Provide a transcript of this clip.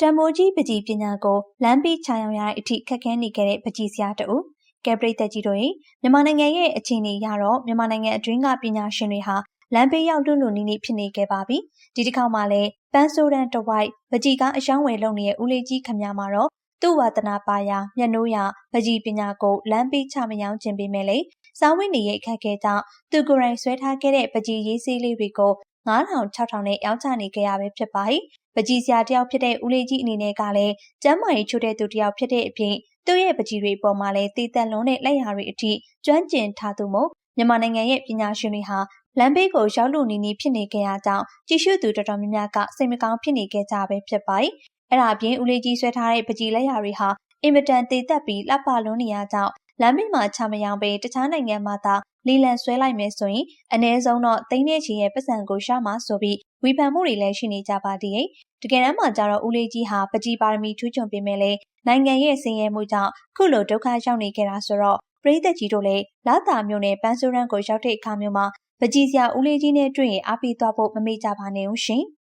တံမိုးကြီးပကြီးပညာကိုလမ်းပြီးချောင်ရတဲ့အထိခက်ခဲနေခဲ့တဲ့ပကြီးစရာတူကဲပရိသတ်ကြီးတို့ရေမြန်မာနိုင်ငံရဲ့အခြေအနေရတော့မြန်မာနိုင်ငံအတွင်းကပညာရှင်တွေဟာလမ်းဘေးရောက်လူလူနီးနီးဖြစ်နေခဲ့ပါပြီဒီတစ်ခေါက်မှလည်းပန်းဆိုးတန်းတဝိုက်ပကြီးကားအယောင်းဝယ်လုပ်နေတဲ့ဦးလေးကြီးခမများမှာတော့သူ့ဝါသနာပါရာမျက်နှိုးရပကြီးပညာကိုလမ်းပေးချမယောင်းခြင်းပေးမယ်လေစာဝတ်နေရဲ့အခက်အခဲကြောင့်သူကိုယ်တိုင်ဆွဲထားခဲ့တဲ့ပကြီးရေးဆေးလေးတွေကို 9000 6000နဲ့ရောင်းချနေကြရပဲဖြစ်ပါတယ်ပကြီးစရာတယောက်ဖြစ်တဲ့ဦးလေးကြီးအနေနဲ့ကလည်းကျမ်းမာရေးချို့တဲ့သူတယောက်ဖြစ်တဲ့အပြင်သူ့ရဲ့ပကြီးတွေပေါ်မှာလည်းတည်တက်လွန်းတဲ့လက်ရာတွေအထိကျွမ်းကျင်ထားသူမို့မြန်မာနိုင်ငံရဲ့ပညာရှင်တွေဟာလမ်းဘေးကိုရောက်လို့နီးနီးဖြစ်နေကြရကြောင်းကြည့်ရှုသူတော်တော်များများကစိတ်မကောင်းဖြစ်နေကြကြပဲဖြစ်ပါတယ်။အဲ့ဒါအပြင်ဦးလေးကြီးဆွဲထားတဲ့ပကြီးလက်ရာတွေဟာအင်မတန်တည်တက်ပြီးလှပလွန်းနေရကြောင်း လမ်းဘေးမှာချမယောင်ပေတခြားနိုင်ငံမှာသာလီလန်ဆွဲလိုက်မယ်ဆိုရင်အ ਨੇ ဆုံးတော့သိန်းနဲ့ချီရဲ့ပတ်စံကိုရှာမှာဆိုပြီးဝေဖန်မှုတွေလည်းရှိနေကြပါသေးတယ်။တကယ်တမ်းမှာကျတော့ဦးလေးကြီးဟာပကြီးပါရမီထူးချွန်ပေမဲ့လည်းနိုင်ငံရဲ့ဆင်းရဲမှုကြောင့်ခုလိုဒုက္ခရောက်နေကြတာဆိုတော့ပရိသတ်ကြီးတို့လည်းလာတာမျိုးနဲ့ပန်းစိုးရန်ကိုရောက်တဲ့အခါမျိုးမှာပကြီးစရာဦးလေးကြီးနဲ့တွေ့ရင်အားပေးသွားဖို့မမေ့ကြပါနဲ့ဦးရှင်။